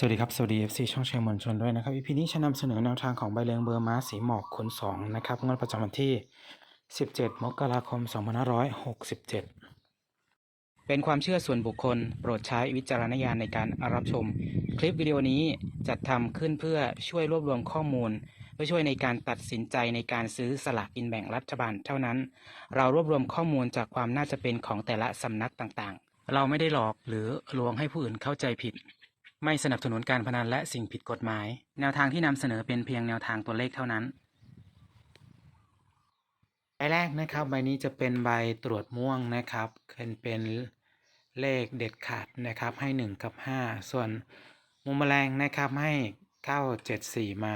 สวัสดีครับ สวัสดี FC ช่องเชียร์มวลชนด้วยนะครับ EP นี้จะนำเสนอแนวทางของใบเลืองเบอร์ม้าสีหมอกขนสองนะครับงวดประจำวันที่ 17 มกราคม 2567 เป็นความเชื่อส่วนบุคคล โปรดใช้วิจารณญาณในการรับชม คลิปวิดีโอนี้จัดทำขึ้นเพื่อช่วยรวบรวมข้อมูล เพื่อช่วยในการตัดสินใจในการซื้อสลากกินแบ่งรัฐบาลเท่านั้น เรารวบรวมข้อมูลจากความน่าจะเป็นของแต่ละสำนักต่างๆ เราไม่ได้หลอกหรือลวงให้ผู้อื่นเข้าใจผิด ไม่สนับสนุนการพนันและสิ่งผิดกฎหมาย แนวทางที่นำเสนอเป็นเพียงแนวทางตัวเลขเท่านั้นใบแรกนะครับใบนี้จะเป็นใบตรวจม่วงนะครับเป็นเป็นเลขเด็ดขาดนะครับให้ 1 กับ 5 ส่วนมุมแมลงนะครับให้9 7 4มา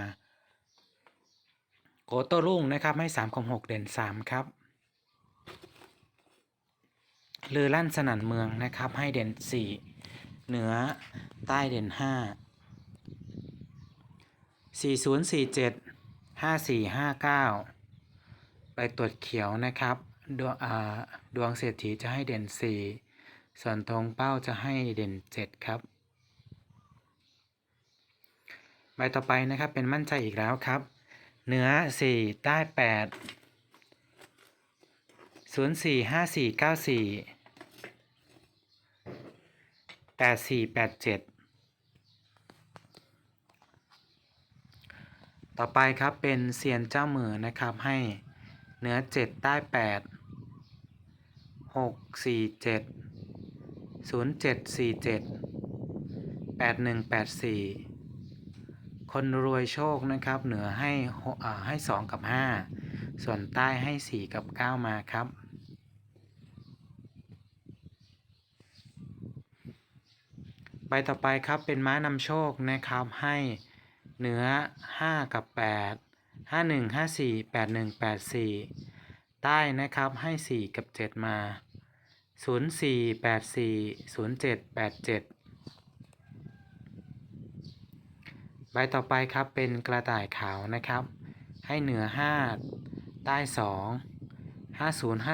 โกโตรุ่งนะครับให้3กับ6เด่น3ครับลือลั่นสนั่นเมืองนะครับให้เด่น4 เหนือใต้เด่น5 4047 5459ไปตรวจเขียวนะครับ ดวงดวงเศรษฐีจะให้เด่น4ส่วนตรงเป้าจะให้เด่น7ครับ ใบต่อไปนะครับเป็นมั่นใจอีกแล้วครับ เหนือ4ใต้8 045494 แปดสี่แปดเจ็ดต่อไปครับเป็นเซียนเจ้ามือนะครับให้เหนือเจ็ดใต้แปดหกสี่เจ็ดศูนย์เจ็ดสี่เจ็ดแปดหนึ่งแปดสี่คนรวยโชคนะครับ เหนือให้หกอ่าให้สองกับห้าส่วนใต้ให้สี่กับเก้ามาครับ บต่อไปครับเป็นม้านำโชคนะครับให้เหนือ 5 กับ 8 51 54 81 84 ใต้นะครับให้ 4 กับ 7 มา 04 84 07 87 ใบต่อไปครับเป็นกระต่ายขาวนะครับ ให้เหนือ 5 ใต้ 2 50 52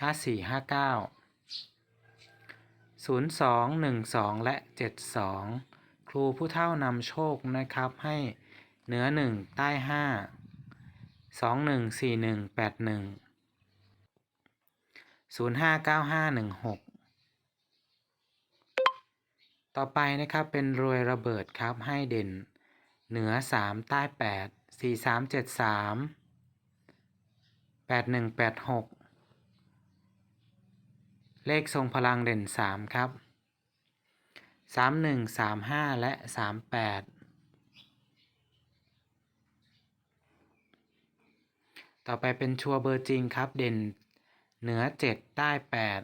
54 59 02 12 และ 72 ครูผู้เท่านำโชคนะครับให้เหนือ 1 ใต้ 5 21 41 81 05 95 16 ต่อไปนะครับเป็นรวยระเบิดครับให้เด่น เหนือ 3 ใต้ 8 43 73 81 86 เลขทรงพลังเด่น 3 ครับ 31 35 และ 38 ต่อไปเป็นชัวเบอร์จริงครับ เด่นเหนือ 7 ใต้ 8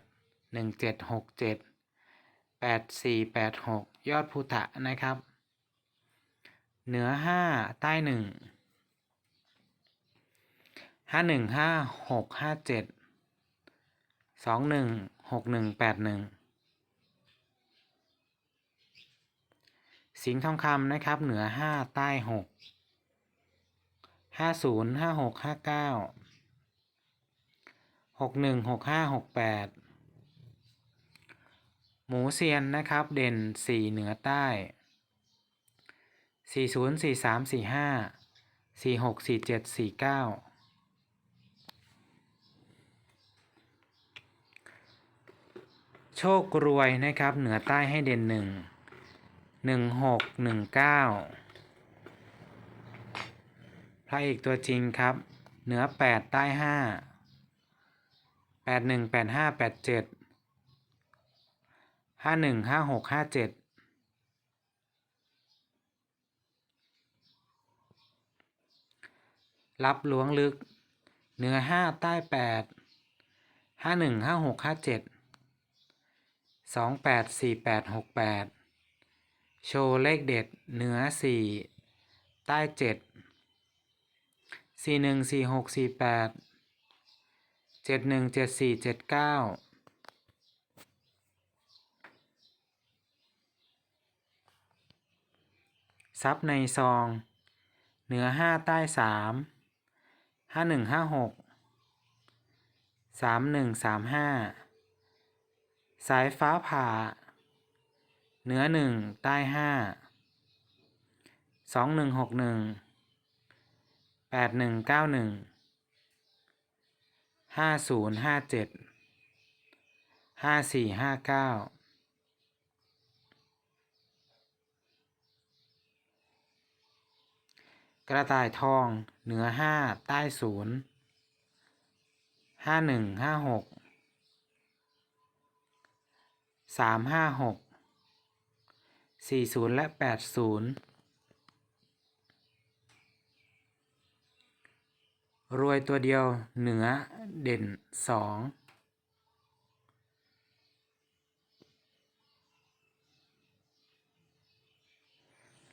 17 67 8486 ยอดพุทธะนะครับ เหนือ 5 ใต้ 1 51 56 57สอง หกหนึ่งแปดหนึ่งสิงห์ทองคำนะครับ เหนือห้าใต้หกห้าศูนย์ห้าหกห้าเก้าหกหนึ่งหกห้าหกแปดหมูเซียนนะครับ เด่นสี่เหนือใต้สี่ศูนย์สี่สามสี่ห้าสี่หกสี่เจ็ดสี่เก้า โชครวยนะครับ เหนือใต้ให้เด่นหนึ่งหนึ่งหกหนึ่งเก้าพระเอกตัวจริงครับ เหนือแปดใต้ห้าแปดหนึ่งแปดห้าแปดเจ็ดห้าหนึ่งห้าหกห้าเจ็ดรับล้วงลึก เหนือห้าใต้แปดห้าหนึ่งห้าหกห้าเจ็ด สองแปดสี่แปดหกแปดโชว์เลขเด็ดเหนือสี่ใต้เจ็ดสี่หนึ่งสี่หกสี่แปดเจ็ดหนึ่งเจ็ดสี่เจ็ดเก้าซับในซอง เหนือห้าใต้สามห้าหนึ่งห้าหกสามหนึ่งสามห้า สายฟ้าผ่า เหนือหนึ่งใต้ห้าสองหนึ่งหกหนึ่งแปดหนึ่งเก้าหนึ่งห้าศูนย์ห้าเจ็ดห้าสี่ห้าเก้ากระต่ายทองเหนือห้าใต้ศูนย์ห้าหนึ่งห้าหก สามห้าหกสี่ศูนย์และแปดศูนย์รวยตัวเดียวเหนือเด่นสอง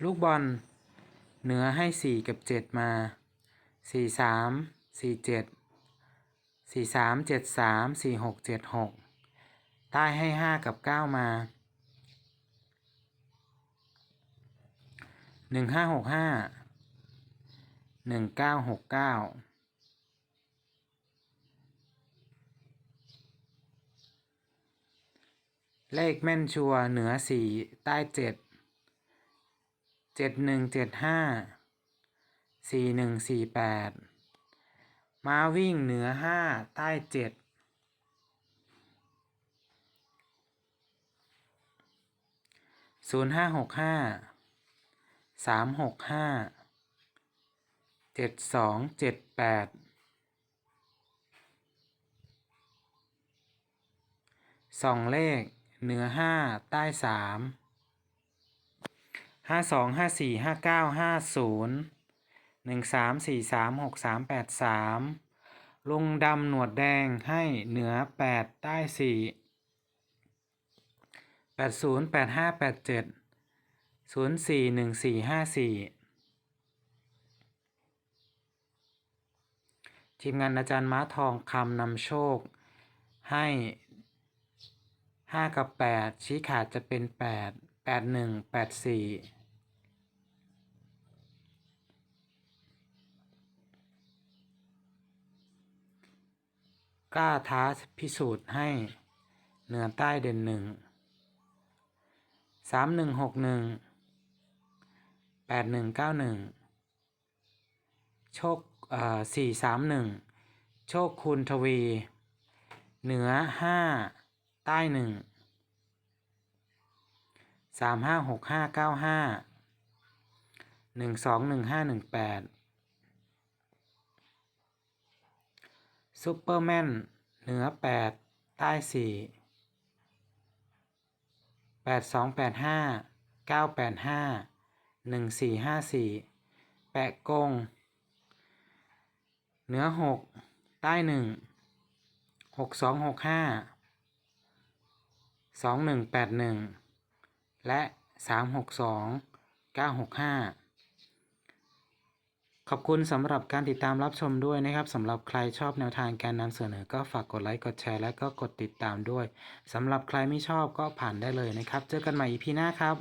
ลูกบอลเหนือให้สี่กับเจ็ดมาสี่สามสี่เจ็ดสี่สามเจ็ดสามสี่หกเจ็ดหก ใต้ให้ห้ากับเก้ามาหนึ่งห้าหกห้าหนึ่งเก้าหกเก้าเลขแม่นชัวเหนือสี่ใต้เจ็ดเจ็ดหนึ่งเจ็ดห้าสี่หนึ่งสี่แปดมาวิ่งเหนือห้าใต้เจ็ด ศูนย์ห้าหกห้าสามหกห้าเจ็ดสองเจ็ดแปดสองเลขเหนือห้าใต้สามห้าสองห้าสี่ห้าเก้าห้าศูนย์หนึ่งสามสี่สามหกสามแปดสามลุงดำหนวดแดงให้เหนือแปดใต้สี่ แปดศูนย์แปดห้าแปดเจ็ดศูนย์สี่หนึ่งสี่ห้าสี่ทีมงานอาจารย์ม้าทองคำนำโชค ให้ห้ากับแปดชี้ขาดจะเป็นแปดแปดหนึ่งแปดสี่กล้าท้าพิสูจน์ให้เหนือใต้เด่นหนึ่ง สามหนึ่งหกหนึ่งแปดหนึ่งเก้าหนึ่งโชคเอ่อสี่สามหนึ่งโชคคุณทวี เหนือห้าใต้หนึ่งสามห้าหกห้าเก้าห้าหนึ่งสองหนึ่งห้าหนึ่งแปดซูเปอร์แมนเหนือแปดใต้สี่ แปดสองแปดห้าเก้าแปดห้าหนึ่งสี่ห้าสี่แปะกงเหนือหกใต้หนึ่งหกสองหกห้าสองหนึ่งแปดหนึ่งและสามหกสองเก้าหกห้า ขอบคุณสำหรับการติดตามรับชมด้วยนะครับสำหรับใครชอบแนวทางการนำเสนอ ก็ฝากกดไลค์กดแชร์และก็กดติดตามด้วยสำหรับใครไม่ชอบก็ผ่านได้เลยนะครับ เจอกันใหม่อีพีหน้าครับ